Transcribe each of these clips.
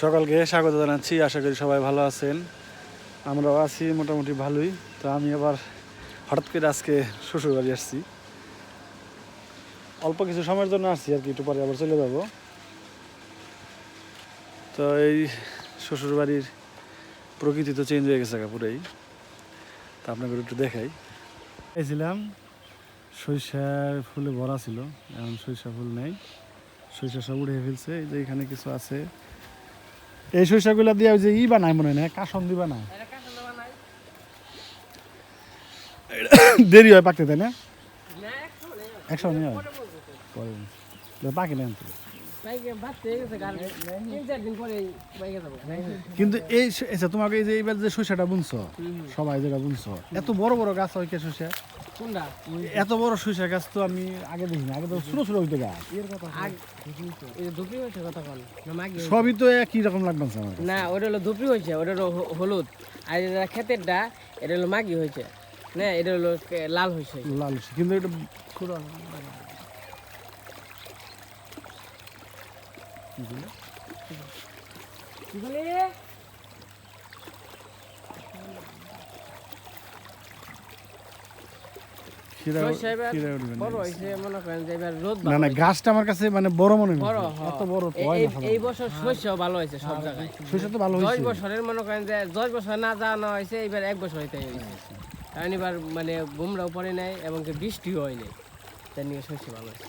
সকলকে স্বাগত জানাচ্ছি। আশা করি সবাই ভালো আছেন। আমরাও আছি মোটামুটি ভালোই। তো আমি আবার হঠাৎ করে আজকে শ্বশুরবাড়ি আসছি। অল্প কিছু সময়ের জন্য আসছি আর কি, একটু পরে আবার চলে যাব। তো এই শ্বশুরবাড়ির প্রকৃতি তো চেঞ্জ হয়ে গেছে পুরাই। তা আপনাকে একটু দেখাই। এসেছিলাম সরিষার ফুলে ভরা ছিল, এখন সরিষা ফুল নেই। সরিষা সব উড়ে ফেলছে, এই যে এখানে কিছু আছে। এই সরিষাগুলো দিয়ে ওই যে ই বানায় মনে হয় না কাসন দি বানায়। দেরি হয় পাকতে তাই না? একশো হয়? পাকে না কিন্তু এই আচ্ছা তোমাকে এই যে এইবার যে সরিষাটা বুনছো সবাই যেটা বুনছো এত বড় বড় গাছ হয় কে সরিষা এত বড় সরিষা গাছ তো আমি আগে দেখিনি আগে তো ছোট ছোট হইতো গাছ। সবই তো একই রকম লাগবে না ওটা হলো ধুপড়ি হয়েছে ওটা হলো হলুদ। আর এটা ক্ষেতেরটা এটা হলো মাগি হয়েছে। না এটা হলো লাল হয়েছে। লাল হয়েছে কিন্তু এটা ছোট। খিরা সরিষা না। মনে না গাছটা আমার কাছে মানে বড় মনে হয় এত বড় হয় এই- না সাধারণত। এই বছর শস্য ভালো হয়েছে সব জায়গায়। সরিষা তো ভালো দশ হয়েছে। বছরের মনে করেন যে দশ বছর না জানা হয়েছে এবার এক বছর হইতে হয়েছে। কারণ এবার মানে বুমরাও পড়ে নাই এবং বৃষ্টিও হয় নাই। তাই নিয়ে শস্য ভালো হয়েছে।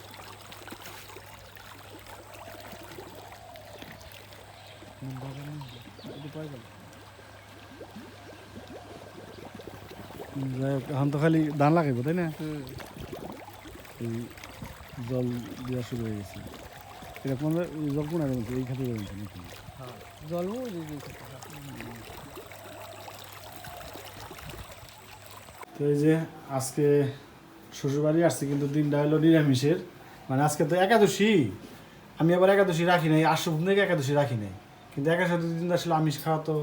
যাই হোক, এখন তো খালি ধান লাগাইবো তাই না? এই জল দেওয়া শুরু হয়ে গেছে। এটা কোন জল কোন আগে এই খাতে যাবেন নাকি? জলও তো এই যে আজকে শ্বশুরবাড়ি আসছে কিন্তু দিনটা হলো নিরামিষের। মানে আজকে তো একাদশী। আমি আবার একাদশী রাখি নাই আশ্রম থেকে একাদশী রাখি নাই। কিন্তু একাদশী দিন আসলে আমিষ খাওয়া তো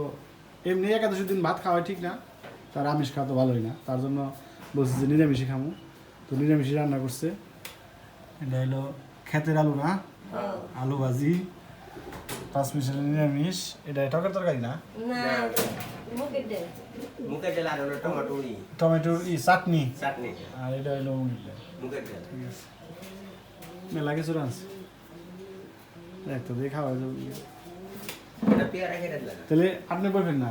এমনি একাদশীর দিন ভাত খাওয়া ঠিক না। তার আমিষ খাওয়া তো ভালোই না। তার জন্য বলছি যে নিরামিষই খামু। তো নিরামিষই রান্না করছে। এটা হলো খেতের আলু না? আলু ভাজি পাঁচ মিশালি নিরামিষ। এটা টকের তরকারি না? মুখের ডাল। আর হলো টমেটো টমেটোর ই চাটনি। চাটনি। আর এটা হলো মুগের ডাল। মেলা কিছু রাঁধছে। এক তো দিয়ে খাওয়া যাবে। এটা পেয়ারা খেতে লাগে। তাহলে আপনি বলবেন না?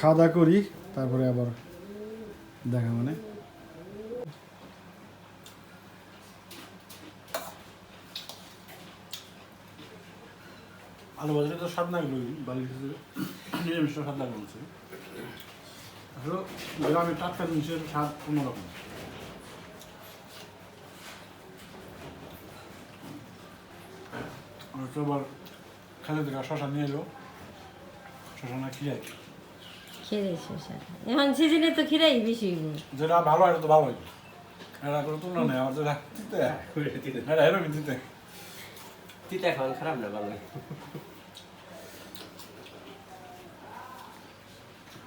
খাওয়া দাওয়া করি, তারপরে আবার দেখা মানে। আলু বাজারে তো স্বাদ লাগল, বাড়ির ভিতরে। নিরামিষটা স্বাদ লাগল আসলে গ্রামে টাটকা জিনিসের স্বাদ অন্যরকম। আবার খালি দেখা শশা নিয়ে এলো শশা না খিরাই খিরে শসা এখন সিজনে তো খিরাই বেশি যেটা ভালো হয় এটা তো ভালোই এটা কোনো তুলনা নেই আমার যেটা তিতে এটা এরকমই তিতে তিতা খাওয়ান খারাপ না ভালো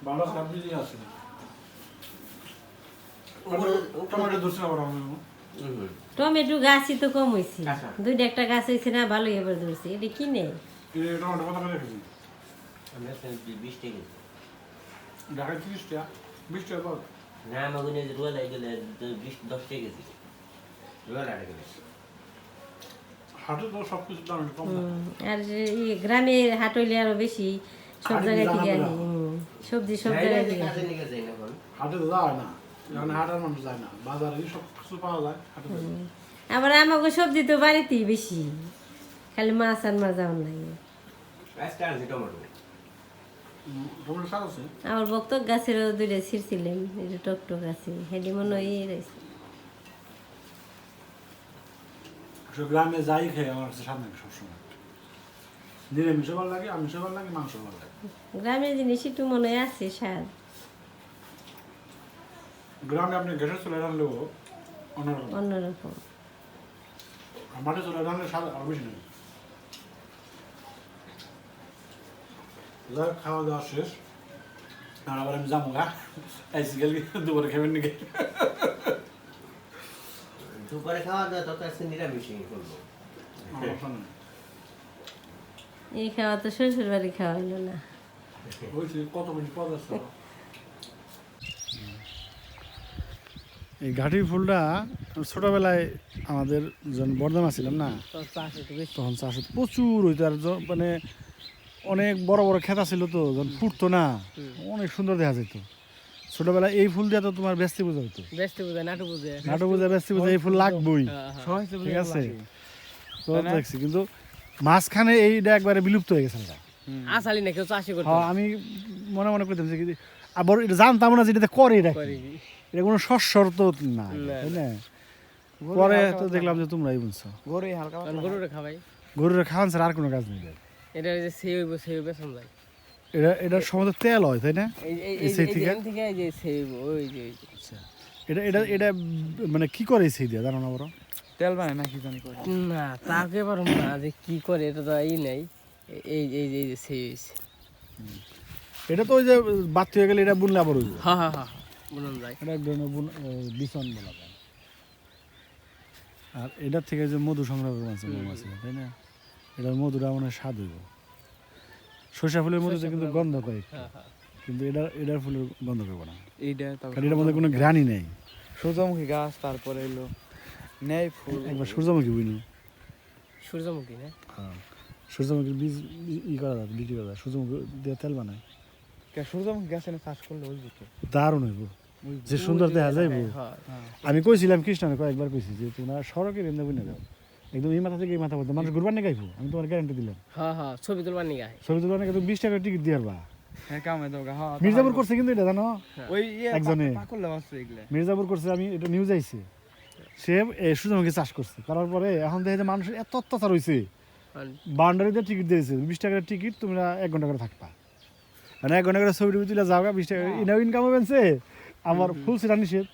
ভালো খারাপ মিলিয়ে আছে টমেটো ধরছে গাছই তো কম হয়েছে। দুইটা একটা গাছ হয়েছে না ভালোই এবার ধরছে এটা কিনে টমেটো কত করে রেখেছি আমরা বিশ টাকা ঢাকায় তিরিশ টাকা বিশ টাকা পাবো না আমাকে নিয়ে রোয়া লাগে গেলে বিশ দশ টাকা গেছি। রোয়া লাগে গেলে হাটে তো সব কিছু দাম একটু কম না। হুম, আর ই গ্রামে হাট হইলে আরও বেশি সব জায়গায় থেকে আনি সবজি সব জায়গায় থেকে কাজে আনি। নিয়ে যাই না এখন। হাটে যায় না এখানে হাটের মানুষ যায় না বাজারে সব কিছু পাওয়া যায় হাটে যায় না। আবার আমাকে সবজি তো বাড়িতেই বেশি খালি মাছ আর মাছ যাওয়ার লাগে আমার বক্ত গাছেরও দুইটা ছিঁড়ছিলেন এটা টক টক আছে হেডি মনে হয় রয়েছে। গ্রামে যাই খাই আমার কাছে সবসময়। নিরামিষও ভালো লাগে আমিষও ভালো লাগে মাংস ভালো লাগে। গ্রামের জিনিস একটু মনে আছে স্বাদ। গ্রামে আপনি গ্যাসের চুলে রান্নলেও অন্যরকম। অন্যরকম। চলে রান্নলে স্বাদ আরও বেশি নেই যাই হোক, খাওয়া দাওয়া শেষ। আর আবার আমি যাব গা আইসি গেলে দুপুরে খাবেন নাকি? দুপুরে খাওয়া দাওয়া তত আজকে নিরামিষই করব। এই খাওয়া তো শ্বশুর বাড়ি খাওয়া হইল না। এই ঘাটি ফুলটা ছোটবেলায় আমাদের যখন বর্ধমান ছিলাম না তখন চাষ প্রচুর হইতো আর মানে অনেক বড় বড় খেতা ছিল তো যখন ফুটতো না অনেক সুন্দর দেখা যেত। ছোটবেলায় এই ফুল দিয়ে তো তোমার ব্যস্তি পূজা হতো বেশি বুঝে নাটু বুঝে। নাটক পূজা ব্যস্তি পূজা এই ফুল লাগবেই। হ্যাঁ, হ্যাঁ। ঠিক আছে? তো দেখছি কিন্তু মাঝখানে এইটা একবারে বিলুপ্ত হয়ে গেছে আসালি না কেউ চাষই করতে? হ্যাঁ আমি মনে মনে করতাম যে কি- আবার এটা জানতাম না যে এটাতে করে এটা এটা কোনো শস্যর তো না না। তাই না? পরে তো দেখলাম যে তোমরাই বুঝছ। গরুই হালকা গরুরে খাবাই গরুর খাওয়ান ছাড়া আর কোনো কাজ নেই। এটা ওই যে সেই হইব সেই বেসন যায় এটা এটার সম্ভবত তেল হয় তাই না? এই সেই থেকে? থেকে এই যে সেই হইব, ওই যে যে। এটা এটা এটা মানে কি করে সেই দিয়ে জানো না বড়? তেল বানায় না কি জানি করে। না তাকে পারো না যে কি করে এটা তো এই নাই। এই এই এই যে- এই যে সেই হইছে। এটা তো ওই যে বাতি হয়ে গেলে এটা বুনলে আবার হইব। হ্যাঁ হ্যাঁ হ্যাঁ বুনন যায়। এটা এক ধরনের বুন বিছন বলা যায়। আর এটার থেকে যে মধু সংগ্রহ করে মাছ তাই না? এটার মধুটা মনে হয় স্বাদ হইব। সরিষা ফুলের মধুতে কিন্তু গন্ধ করে। হ্যাঁ হ্যাঁ। কিন্তু এটার এটার ফুলের গন্ধ করব না। এইটা কারণ এটার মধ্যে কোনো ঘ্রাণই নেই। সূর্যমুখী গাছ তারপরে এলো নেই ফুল। একবার সূর্যমুখী বুঝলি? সূর্যমুখী না? হ্যাঁ। সূর্যমুখীর বীজ ই- করা যায় বিক্রি করা যায়। সূর্যমুখী দিয়ে তেল বানায়। কে সূর্যমুখী গাছ এনে চাষ করলে ওই দারুণ হইব। যে সুন্দর দেখা যাইব। হ্যাঁ আমি কইছিলাম কৃষ্ণ কয়েকবার কইছি যে তোমরা সড়কের এমনি বুঝে যাও। একদম এই মাথা থেকে এই মাথা পর্যন্ত। মানুষ ঘুরবার নিয়ে গাইবো আমি তোমার গ্যারান্টি দিলাম। হ্যাঁ হ্যাঁ ছবি তুলবার নিয়ে গায়। ছবি তুলবার নিয়ে তুমি বিশ টাকার টিকিট দিয়ে পারবা হ্যাঁ হ্যাঁ মির্জাপুর করছে কিন্তু এটা জানো? ওই ইয়ে একজনে। মির্জাপুর করছে আমি এটা নিউজ আইছে। সে এ, সূর্যমুখী চাষ করছে। করার পরে এখন দেখে যে মানুষের এত অত্যাচার হয়েছে বাউন্ডারিতে টিকিট দিয়েছে। বিশ টাকার টিকিট তোমরা এক ঘণ্টা করে থাকবা। মানে এক ঘণ্টা করে ছবি টবি তুলে যাও গা, বিশ টাকা ইনাও ইনকাম হবেনছে আমার ফুল সেটা নিষেধ।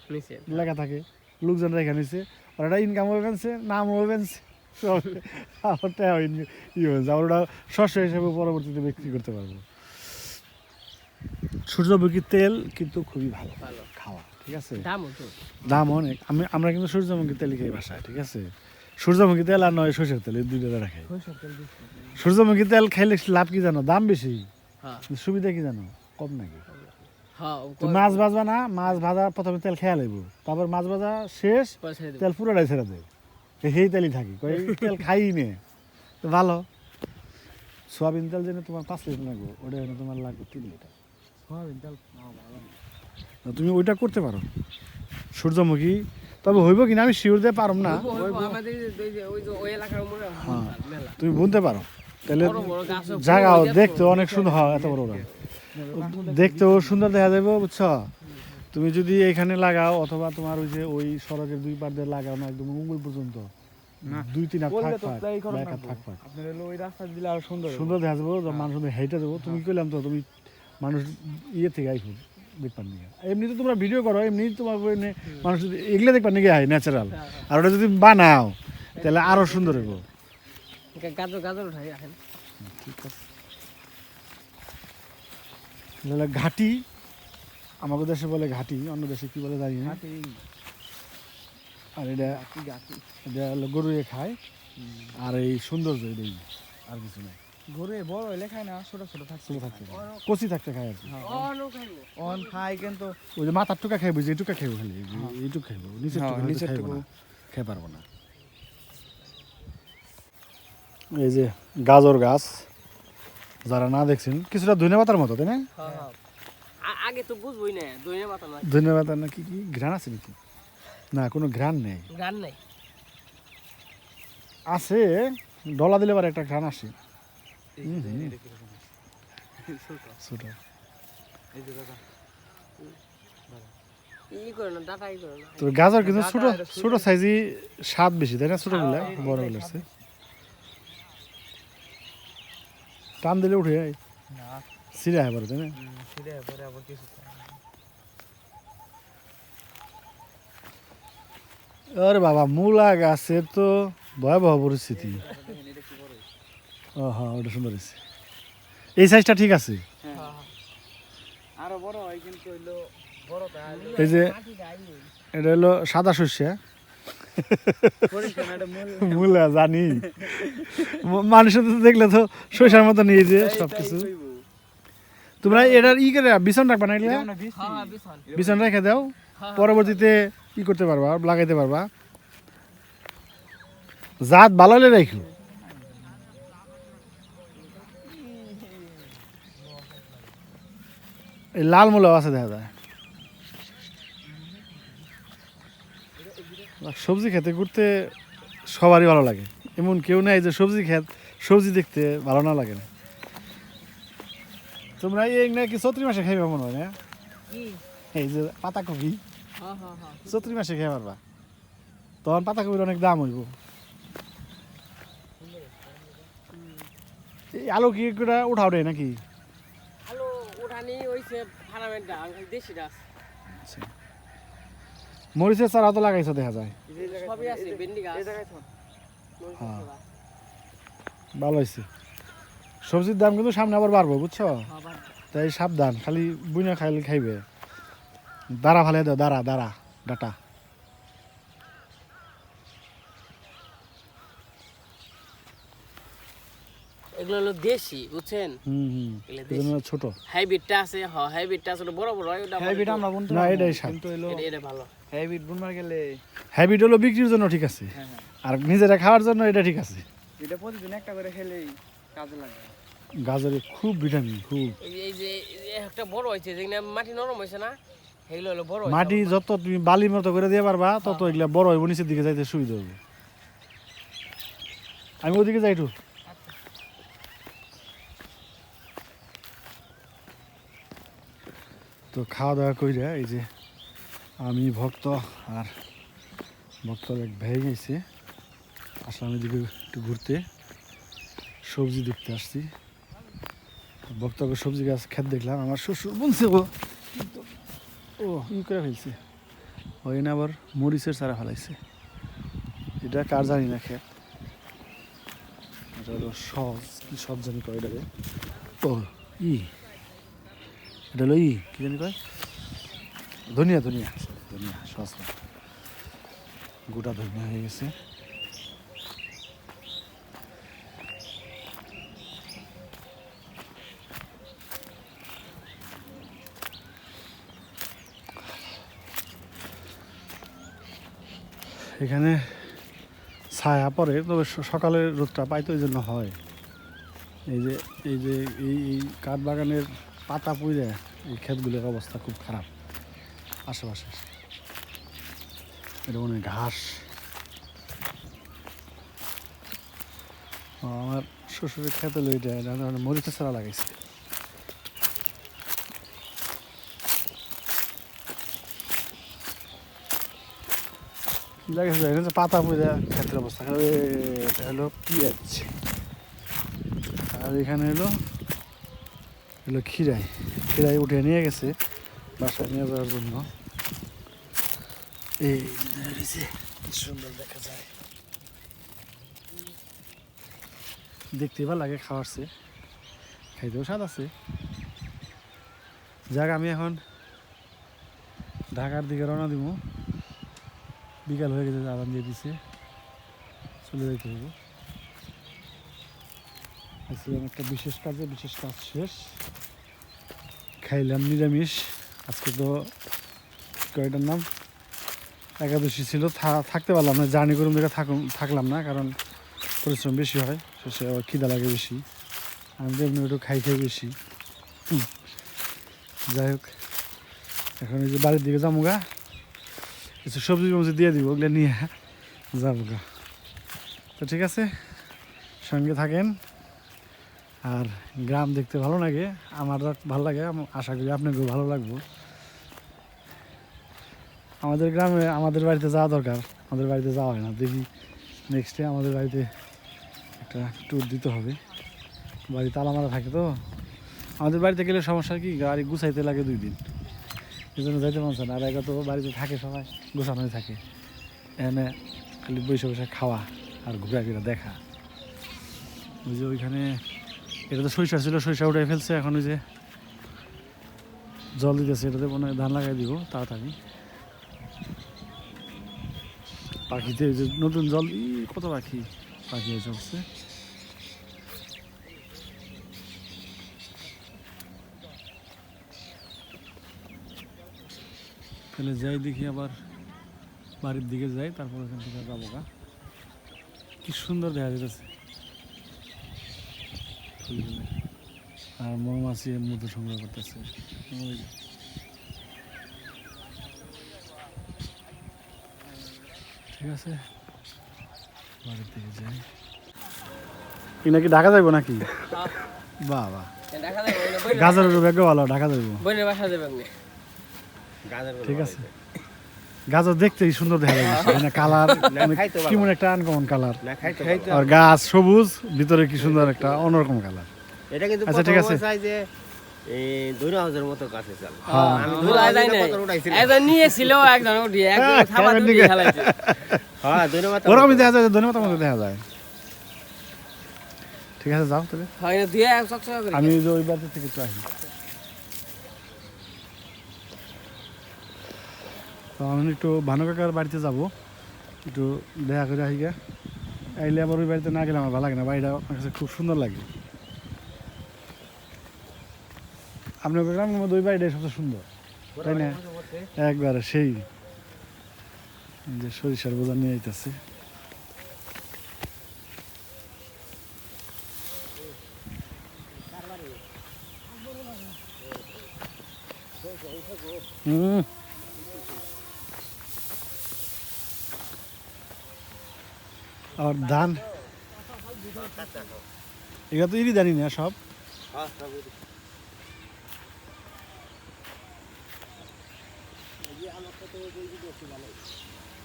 লেখা থাকে। লোকজন রেখে নিছে। আর এটা ইনকাম হবেনছে নাম হবেনছে সব আমার ই হয়েছে আমার ওটা শস্য হিসেবে পরবর্তীতে বিক্রি করতে পারব। সূর্যমুখী তেল কিন্তু খুবই ভালো খাওয়া ঠিক আছে? দাম অনেক। আমি আমরা কিন্তু সূর্যমুখী তেল খাই বাসায় ঠিক আছে? সূর্যমুখী তেল আর নয় সরষের তেল এই দুইটা রাখাই সূর্যমুখী তেল খাইলে লাভ কি জানো? দাম বেশি। হ্যাঁ। সুবিধা কি জানো? কম নাকি? হ্যাঁ মাছ ভাজবা না মাছ ভাজা প্রথমে তেল খেয়া লাগবো। তারপর মাছ ভাজা শেষ তেল পুরোটাই ছেড়ে দেয় সেই তেলই থাকি। কই তেল খাই নে। তো ভালো। সোয়াবিন তেল যেন তোমার পাঁচ লিটার লাগবে ওটা যেন তোমার লাগবে তিন লিটার। তো তুমি ওইটা করতে পারো। সূর্যমুখী তবে হইব কিনা আমি শিওর দিয়ে পারম না। ওই- ওই আমাদের এই যে- ওই যে- ওই যে ওই এলাকার হয় মেলা। তুমি বুনতে পারো। তাহলে জায়গাও দেখতে অনেক সুন্দর হয় এত বড় দেখতেও সুন্দর দেখা যাবে বুঝছ? তুমি যদি এখানে লাগাও অথবা তোমার ওই যে ওই সড়কের দুই পার দিয়ে লাগাও না একদম উঙ্গুল পর্যন্ত। দুই তিন হাত থাক এক না হাত থাক পাক। ওই রাস্তা দিলে আরও সুন্দর সুন্দর দেখা যাব মানুষ হেঁটে দেবো তুমি কইলাম তো তুমি মানুষ ইয়ে থেকে আইফো দেখবার নিয়ে। এমনি তো তোমরা ভিডিও করো এমনি তোমার মানুষ যদি এগুলো দেখবার নিয়ে হয় ন্যাচারাল আর ওটা যদি বানাও তাহলে আরও সুন্দর হইব। গাজর গাজর উঠাই রাখেন। ঠিক আছে। ঘাটি আমাদের দেশে বলে ঘাটি অন্য দেশে কি বলে জানি না। হাতি, আর এটা। এটা হলো গরুয়ে খায় আর এই সৌন্দর্য এটাই আর কিছু নাই। ঘুরে বড় হইলে খায় না ছোট ছোট থাকছে ছোটো। কচি থাকতে খায় আর কি। অন। খায় কিন্তু ওই যে মাথার টুকা খাইবো যে এইটুকা খাইবো খালি এইটুক খাইবো নিচের হ্যাঁ, টুকা নিচের টুকু। খেয়ে পারব না। এই যে গাজর গাছ যারা না দেখছেন কিছুটা ধনে পাতার মতো তাই না? হ্যাঁ হ্যাঁ। আগে তো বুঝবই না দইনে পাতা না ধনে পাতা না কি কি? ঘ্রাণ আছে নাকি? না কোনো ঘ্রাণ নেই। গান নাই। আছে ডলা দিলে আবার একটা ঘ্রাণ আসে। ছোট। তো গাজর কিন্তু ছোট ছোট সাইজই স্বাদ বেশি তাই না? ছোটগুলা বড়গুলো আছে। টান দিলে উঠে যায়। সিরা হয় তাই না? আবার কিছু আরে বাবা মূলা গাছের তো ভয়াবহ পরিস্থিতি। ও হ্যাঁ ওটা সুন্দর হয়েছে। এই সাইজটা ঠিক আছে? আরও বড় হয় কিন্তু হইল এই যে এটা হলো সাদা শস্য মূল মূলা জানি। মানুষের তো দেখলে তো শৈশার মতো নিয়ে যে সব কিছু তোমরা এটার ই করে বিছন রাখবা না? হ্যাঁ হ্যাঁ বিছন। রেখে দাও পরবর্তীতে ই করতে পারবা লাগাইতে পারবা। জাত ভালো হলে রাখো এই লাল মূলাও আছে দেখা যায়। সবজি খেতে ঘুরতে সবারই ভালো লাগে। এমন কেউ নেই যে সবজি খেত সবজি দেখতে ভালো না লাগে না। তোমরা এই নাকি চৈত্রি মাসে খাইবা মনে হয় না? এই যে পাতাকপি। হ্যাঁ হ্যাঁ হ্যাঁ মাসে খেয়ে পারবা। তখন পাতা পাতাকপির অনেক দাম হইব। এই আলু কি করে উঠাও রে নাকি? আলু উঠানি হইছে ফার্মেন্টটা দেশিটা আছে মরিচের চারা তো লাগাইছো দেখা যায়। সবই আছে ভেন্ডি গাছ। হ্যাঁ। ভালো হয়েছে সবজির দাম কিন্তু সামনে আবার বাড়বো বুঝছ? তাই সাবধান খালি বুইনা খাইলে খাইবে। দাঁড়া ফালে দাও দাঁড়া দাঁড়া ডাটা। এগুলো হলো দেশি বুঝছেন? হুম হুম এগুলো এই জন্য ছোট। হাইব্রিডটা আছে হ হাইব্রিডটা আসলে বড় বড় হাইব্রিড আমরা বুনতে না, এটাই কিন্তু হলো এটা এটা ভালো। হাইব্রিড বুনবার গেলে হাইব্রিড হলো বিক্রির জন্য ঠিক আছে। হ্যাঁ হ্যাঁ। আর নিজেরা খাওয়ার জন্য এটা ঠিক আছে। এটা প্রতিদিন একটা করে খেলেই কাজে লাগে। গাজরে খুব ভিটামিন খুব। এই যে- একটা বড় হয়েছে যেখানে মাটি নরম হয়েছে না সেগুলো হলো বড় মাটি যত তুমি বালির মতো করে দিয়ে পারবা তত এগুলা বড় হইব নিচের দিকে যাইতে সুবিধা হবে। আমি ওদিকে যাই একটু। তো খাওয়া দাওয়া কইরা এই যে আমি ভক্ত আর ভক্ত এক ভাই গেছে আসলাম এদিকে একটু ঘুরতে সবজি দেখতে আসছি। ভক্তকে সবজি গাছ খেত দেখলাম, আমার শ্বশুর বলছে ও ও, ই করে ফেলছে। ওই না আবার মরিচের চারা ফেলাইছে। এটা কার জানি না খেত। এটা হলো সজ কি সব জানি কয় এটাকে? ও, ই। এটা হলো ই, কি জানি কয়? ধনিয়া ধনিয়া। ধনিয়া, সস গোটা ধনিয়া হয়ে গেছে। এখানে ছায়া পড়ে, তবে সকালে রোদটা পাই তো এই জন্য হয়। এই যে এই যে, এই এই কাঠ বাগানের পাতা পুড়ে, এই ক্ষেতগুলোর অবস্থা খুব খারাপ আশেপাশে। এটা মনে ঘাস। আমার শ্বশুরের খেতে এটা হলো ছাড়া লাগাইছে। কি লাগাইছে এটা পাতা পুড়ে ক্ষেতের অবস্থা। এটা হলো পিঁয়াজ। আর এখানে হলো হলো খিরাই খিরাই উঠে নিয়ে গেছে, বাসায় নিয়ে যাওয়ার জন্য। এই সুন্দর দেখা যায়। দেখতে ভালো লাগে খাওয়ার চেয়ে খাইতেও স্বাদ আছে। যাক, আমি এখন ঢাকার দিকে রওনা দিব। বিকাল হয়ে গেছে, আরাম দিয়ে দিছে। চলে যেতে হবে। আসলাম একটা বিশেষ কাজে, বিশেষ কাজ শেষ। খাইলাম নিরামিষ। আজকে তো কয়টার নাম? একাদশী ছিল থাকতে পারলাম না, জার্নি করুন দেখে থাকলাম না, কারণ পরিশ্রম বেশি হয়, শেষে আবার খিদা লাগে বেশি। আমি তো এমনি একটু খাই খাই বেশি। যাই হোক, এখন এই যে বাড়ির দিকে যাব গা কিছু সবজি টবজি দিয়ে দিব, ওগুলো নিয়ে যাব তো ঠিক আছে, সঙ্গে থাকেন। আর গ্রাম দেখতে ভালো লাগে, আমার ভালো লাগে আশা করি আপনাকেও ভালো লাগবো। আমাদের গ্রামে, আমাদের বাড়িতে যাওয়া দরকার, আমাদের বাড়িতে যাওয়া হয় না। দেখি নেক্সটে আমাদের বাড়িতে একটা ট্যুর দিতে হবে। বাড়ি তালা মারা থাকে তো। আমাদের বাড়িতে গেলে সমস্যা কি, গাড়ি গুছাইতে লাগে দুই দিন। এই জন্য যাইতে পারছে না। আর একা তো বাড়িতে থাকে সবাই, গোছানোই থাকে। এখানে খালি বসে বসে খাওয়া আর ঘুরা ঘুরা দেখা। ওই যে ওইখানে, এটা তো সরিষা ছিল, সরিষা উঠে ফেলছে। এখন ওই যে জল দিতেছে, এটাতে মনে ধান লাগাই দিব, তাড়াতাড়ি। পাখিতে যে নতুন জল কত পাখি পাখি এসে তাহলে যাই দেখি আবার বাড়ির দিকে যাই তারপর ওখান থেকে যাব গা। কি সুন্দর দেখা যেতেছে আর মৌমাছি মধ্যে সংগ্রহ করতেছে। ঠিক আছে। বাড়ির দিকে যাই। নাকি ঢাকা যাইব নাকি? না, গাজরের ব্যাগও ভালো ঢাকা যাইব। বাসা যাবে আপনি ঠিক আছে। গাজর দেখতেই সুন্দর দেখা যায় মানে কালার কেমন একটা আনকমন কালার। আর গাছ সবুজ ভিতরে কি সুন্দর একটা অন্যরকম কালার। এটা কিন্তু আচ্ছা, ঠিক আছে। দেখা যায় ঠিক আছে যাও তবে আমি যে ওই বাড়ি থেকে একটু আসি। তো আমি একটু ভানু কাকার বাড়িতে যাব। একটু দেখা করে আসি গা আইলে আবার ওই বাড়িতে না গেলে আমার ভালো লাগে না বাড়িটা আমার কাছে খুব সুন্দর লাগে। আপনার গ্রামের মধ্যে ওই বাড়িটাই সবচেয়ে সুন্দর, তাই না? একবারে সেই। যে সরিষার বোঝা নিয়ে আইতেছে। হুম। আর ধান? এগুলো তো ইরি জানি না সব?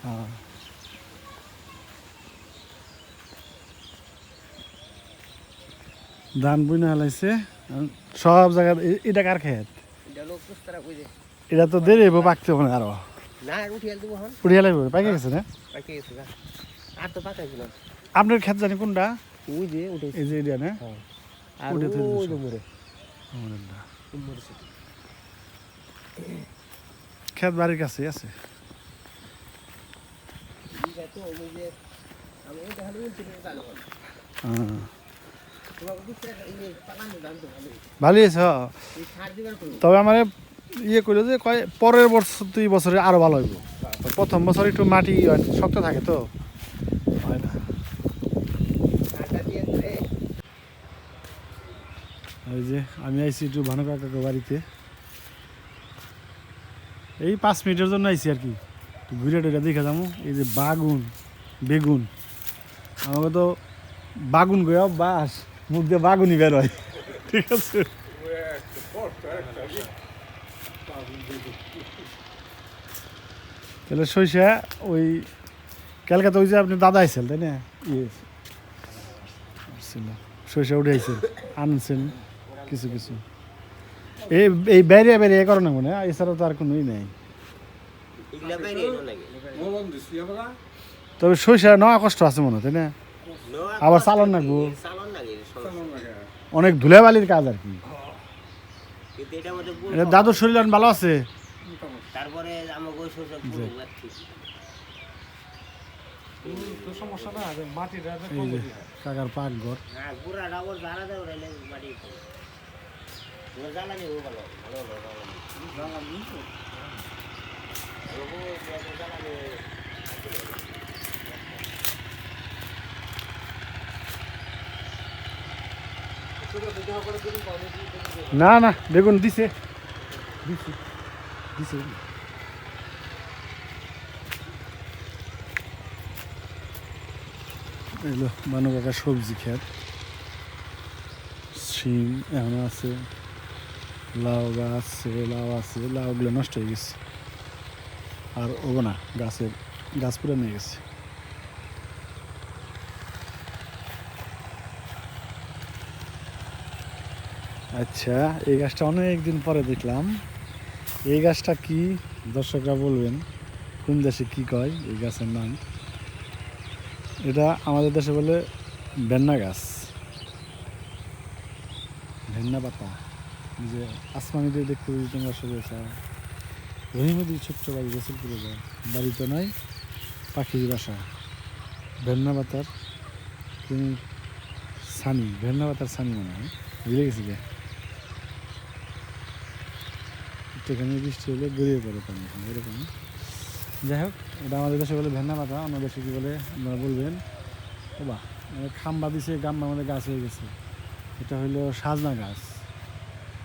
হ্যাঁ। ধান বুনে হালাইছে। আর সব জায়গা এটা কার খেত এটা তো দেরি পাকতে হবে আরও। না উঠিয়ে লাগবে পাকে গেছে না। আর তো পাকাইছিল আপনার ক্ষেত জানি কোনটা? ওই যে উঠে এই যে এরিয়া না? আর উঠে থইলো ওই মোড়ে আমাদেরটা। বাড়ির কাছে আছে। হ্যাঁ। ভালোই আছে তবে আমার ইয়ে করল যে কয় পরের বছর দুই বছরে আরও ভালো হইব। প্রথম বছর একটু মাটি হয়, শক্ত থাকে তো হয় না এই যে আমি আইছি একটু ভানু কাকাকে বাড়িতে। এই পাঁচ মিনিটের জন্য আইছি আর কি। ঘুরে টুরে দেখে যাব। এই যে বাগুন বেগুন। আমাকে তো বাগুন গয়া বাস মুখ দিয়ে বাগুনই বের হয়। ঠিক আছে? তাহলে সইসা ওই ক্যালকাতা ওই যে আপনি দাদা আইসেন তাই না? ইয়ে সইসা উঠে আইসেন আনছেন। কিছু কিছু। এই এই বাইরে বাইরে এ করে না মনে হয় এছাড়া তো আর কোনোই নেই। তবে সইসা নেওয়া কষ্ট আছে মনে হয় তাই না? আবার চালন লাগবো সমস্যা। অনেক ধুলাবালির কাজ আর কি। দাদুর শরীর আর ভালো আছে? তারপরে কাকার পাকঘর। হ্যাঁ পুরা ডাবল জ্বালা দেয় না না বেগুন দিছে। দিছে দিছে। এগুলো মানু কাকা সবজি খেত। শিম এখন আছে। লাউ গাছ লাউ আছে, লাউগুলো নষ্ট হয়ে গেছে। আর ওগো না গাছের গাছ পুরো নিয়ে গেছে। আচ্ছা এই গাছটা অনেক দিন পরে দেখলাম। এই গাছটা কি? দর্শকরা বলবেন, কোন দেশে কি কয়, এই গাছের নাম। এটা আমাদের দেশে বলে ভেন্না গাছ। ভেন্না পাতা। যে আসমানি দিয়ে দেখতে পাবি তোমরা সবাই রহিমদি ছোট্ট বাড়ি গোসল করে যায়, বাড়ি তো নয় পাখির বাসা। ভেন্না পাতার তুমি সানি ভেন্না পাতার সানি মনে হয় বুঝে গেছি গে এখানে বৃষ্টি হলে গড়িয়ে পড়ে পানি এরকম। যাই হোক, এটা আমাদের দেশে বলে ভেন্না পাতা অন্য দেশে কী বলে আপনারা বলবেন? ও মানে খাম্বা দিছে গাম্বার মধ্যে গাছ হয়ে গেছে। এটা হইল সাজনা গাছ।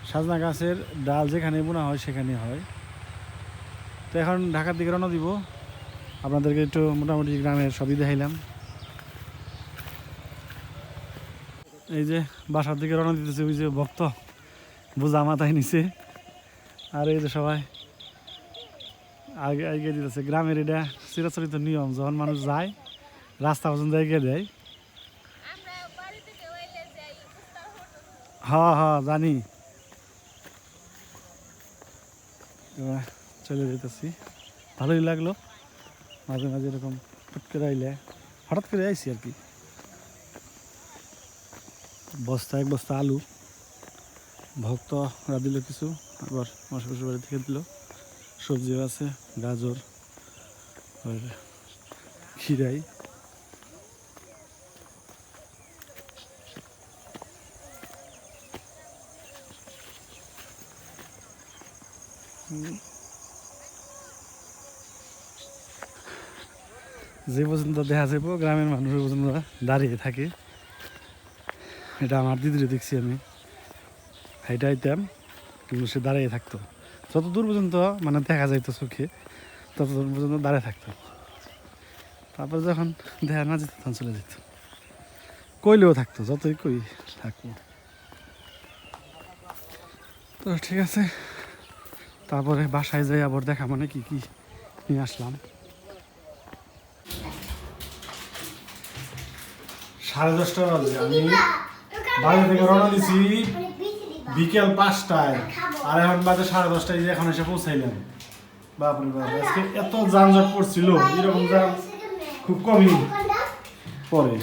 সাজনা গাছের ডাল যেখানে বোনা হয় সেখানে হয়। তো এখন ঢাকার দিকে রওনা দিব। আপনাদেরকে একটু মোটামুটি গ্রামের সবই দেখাইলাম। এই যে বাসার দিকে রওনা দিতেছে ওই যে ভক্ত বোঝা মাথায় নিছে। আর এই যে সবাই আগে এগিয়ে দিতেছে গ্রামের এটা চিরাচরিত নিয়ম যখন মানুষ যায় রাস্তা পর্যন্ত এগিয়ে দেয়। হ্যাঁ হ্যাঁ জানি এবার চলে যেতেছি। ভালোই লাগল। মাঝে মাঝে এরকম করে আইলে, হঠাৎ করে আইসি আর কি। বস্তা, এক বস্তা আলু। ভক্তরা দিল কিছু, আবার মাসে বাড়ি থেকে দিল। সবজিও আছে, গাজর, আর খিরাই যে পর্যন্ত দেখা যাব গ্রামের মানুষ ওই পর্যন্ত দাঁড়িয়ে থাকে, এটা আমার দিদিরে দেখছি আমি। হাইটা আইতাম কিন্তু সে দাঁড়িয়ে থাকতো। যত দূর পর্যন্ত মানে দেখা যাইতো চোখে তত দূর পর্যন্ত দাঁড়িয়ে থাকতো। তারপর যখন দেখা না যেত, তখন চলে যেত। কইলেও থাকতো, যতই কই থাকব তো ঠিক আছে, তারপরে বাসায় যাই, আবার দেখা মানে কি কি নিয়ে আসলাম। সাড়ে দশটা বাজে। আমি বাড়ি থেকে রওনা দিছি বিকেল পাঁচটায়। আর এখন বাজে সাড়ে দশটায় যে এখন এসে পৌঁছাইলাম। বাপরে বাপ আজকে এত যানজট পড়ছিল এরকম যান খুব কমই। পরে।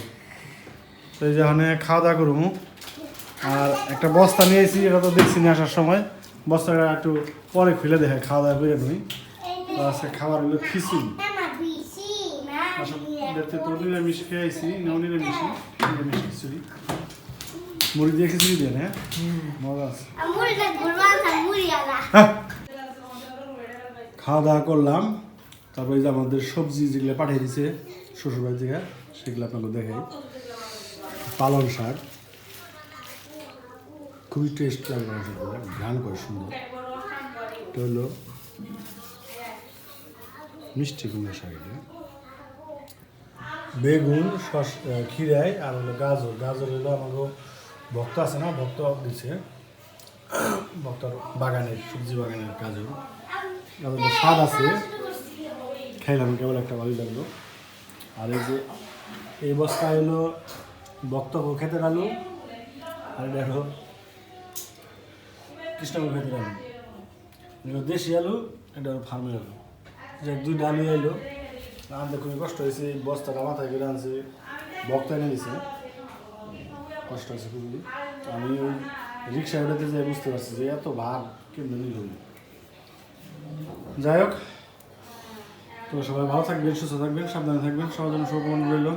তো এই যে ওখানে খাওয়া দাওয়া করব। আর একটা বস্তা নিয়েছি এটা তো দেখছি নিয়ে আসার সময়। বস্তাটা একটু পরে খুলে দেখে খাওয়া দাওয়া করে নিই তো আজকে খাবার হলো খিচুড়ি। দেখতে তো নিরামিষ খেয়েছি নাও নিরামিষ নিরামিষ খিচুড়ি। মুড়ি দিয়ে খিচুড়ি দিয়ে হ্যাঁ? মজা আছে। খাওয়া দাওয়া করলাম তারপরে যে আমাদের সবজি যেগুলো পাঠিয়ে দিছে শ্বশুরবাড়ি থেকে সেগুলো আপনাকে দেখাই। পালং শাক। খুবই টেস্ট লাগে শাকগুলো ঘ্রাণ করে সুন্দর। এটা হলো মিষ্টি কুমড়ো শাক এটা। বেগুন শস খিরাই আর হলো গাজর। গাজর হলো আমাকে ভক্ত আছে না, ভক্ত দিছে। ভক্তর বাগানের, সবজি বাগানের গাজর। গাজরের স্বাদ আছে। খাইলাম, কেবল একটা ভালো লাগল। আর এই যে, এই বস্তা হলো ভক্ত খেতে আলু আর এটা হলো খেতে আলু দেশি আলু, এটা ফার্মের আলু। যে দুইটা আলু এলো আনতে খুবই কষ্ট হয়েছে বস্তাটা মাথায় করে আনছে ভক্ত এনে দিছে। কষ্ট হয়েছে খুবই। আমি ওই রিক্সা উঠাতে যাই বুঝতে পারছি যে এত ভার কেমন নিল যাই হোক তো সবাই ভালো থাকবেন, সুস্থ থাকবেন, সাবধানে থাকবেন, সবার জন্য শুভকামনা রইল।